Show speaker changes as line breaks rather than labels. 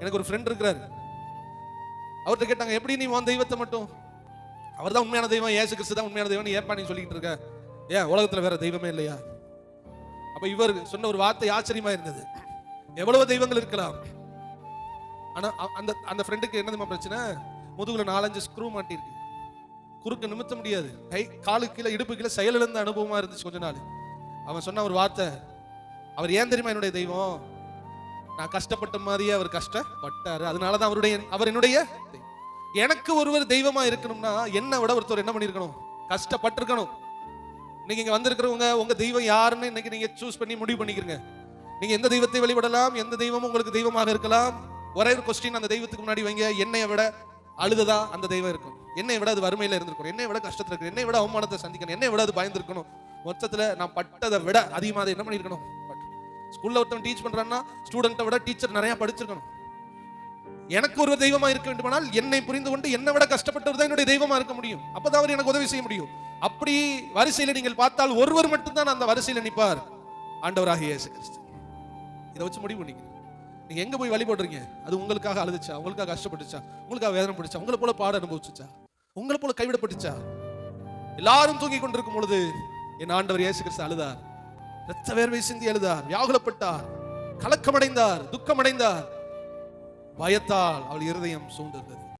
எனக்கு ஒரு ஃப்ரெண்ட் இருக்கிறாரு. அவர்கிட்ட கேட்டாங்க எப்படி நீ உன் தெய்வத்தை மட்டும்? அவர் தான் உண்மையான தெய்வம் ஏசு கிறிஸ்து தான் உண்மையான தெய்வம் ஏப்பா நீ சொல்லிட்டு இருக்க. ஏன் உலகத்தில் வேற தெய்வமே இல்லையா? அப்ப இவர் சொன்ன ஒரு வார்த்தை ஆச்சரியமா இருந்தது. எவ்வளவு தெய்வங்கள் இருக்கலாம். ஆனா அ- அந்த அந்த ஃப்ரெண்டுக்கு என்ன பிரச்சனை? முதுகுல நாலஞ்சு ஸ்க்ரூ மாட்டிருக்கு. குறுக்க நிமித்த முடியாது. கை காலு கீழே இடுப்பு கீழே செயலிழந்த அனுபவமா இருந்துச்சு கொஞ்ச நாள். அவன் சொன்ன ஒரு வார்த்தை அவர் ஏன் தெரியுமா என்னுடைய தெய்வம்? நான் கஷ்டப்பட்ட மாதிரியே அவர் கஷ்டப்பட்டாரு. அதனால தான் அவருடைய அவர் என்னுடைய எனக்கு ஒருவர் தெய்வமா இருக்கணும்னா என்னை விட ஒருத்தர் என்ன பண்ணிருக்கணும் கஷ்டப்பட்டிருக்கணும். நீங்க இங்க வந்திருக்கிறவங்க உங்க தெய்வம் யாருன்னு இன்னைக்கு நீங்க சூஸ் பண்ணி முடிவு பண்ணிக்கிறீங்க. நீங்க எந்த தெய்வத்தை வழிபடலாம்? எந்த தெய்வமும் உங்களுக்கு தெய்வமாக இருக்கலாம். ஒரே ஒரு கொஸ்டின் அந்த தெய்வத்துக்கு முன்னாடி வைங்க. என்னைய விட அழுததா அந்த தெய்வம் இருக்கும். என்னை விட அது வறுமையில இருந்திருக்கணும். என்னை விட கஷ்டத்துல இருக்கணும். என்னை விட அவமானத்தை சந்திக்கணும். என்னை விட அது பயந்துருக்கணும். மொத்தத்துல நான் பட்டதை விட அதிகமாக என்ன பண்ணிருக்கணும் ஸ்கூல்ல ஒருத்தன் டீச் பண்றான்னா ஸ்டூடெண்ட்டை விட டீச்சர் நிறைய படிச்சிருக்கணும். எனக்கு ஒரு தெய்வமா இருக்க வேண்டுமானால் என்னை புரிந்து கொண்டு என்னை விட கஷ்டப்பட்டவர் தான் என்னுடைய தெய்வமா இருக்க முடியும். அப்பதான் அவர் எனக்கு உதவி செய்ய முடியும். அப்படி வரிசையில நீங்கள் பார்த்தால் ஒருவர் மட்டும்தான் அந்த வரிசையில் நிற்பார். ஆண்டவராக இயேசு கிறிஸ்து. இதை வச்சு முடிவு பண்ணிக்க. நீங்க எங்க போய் வழிபடுறீங்க அது உங்களுக்காக அழுதுச்சா? உங்களுக்காக கஷ்டப்பட்டுச்சா? உங்களுக்காக வேதனை பிடிச்சா? உங்களை போல பாட அனுபவிச்சுச்சா? உங்களை போல கைவிடப்பட்டுச்சா? எல்லாரும் தூங்கி கொண்டிருக்கும் பொழுது என் ஆண்டவர் இயேசு கிறிஸ்து அழுதார். ரத்த வேர்வை சிந்தி அழுதார் வியாகுலப்பட்டார் கலக்கமடைந்தார் துக்கமடைந்தார். பயத்தால் அவள் இருதயம் சூழ்ந்திருந்தது.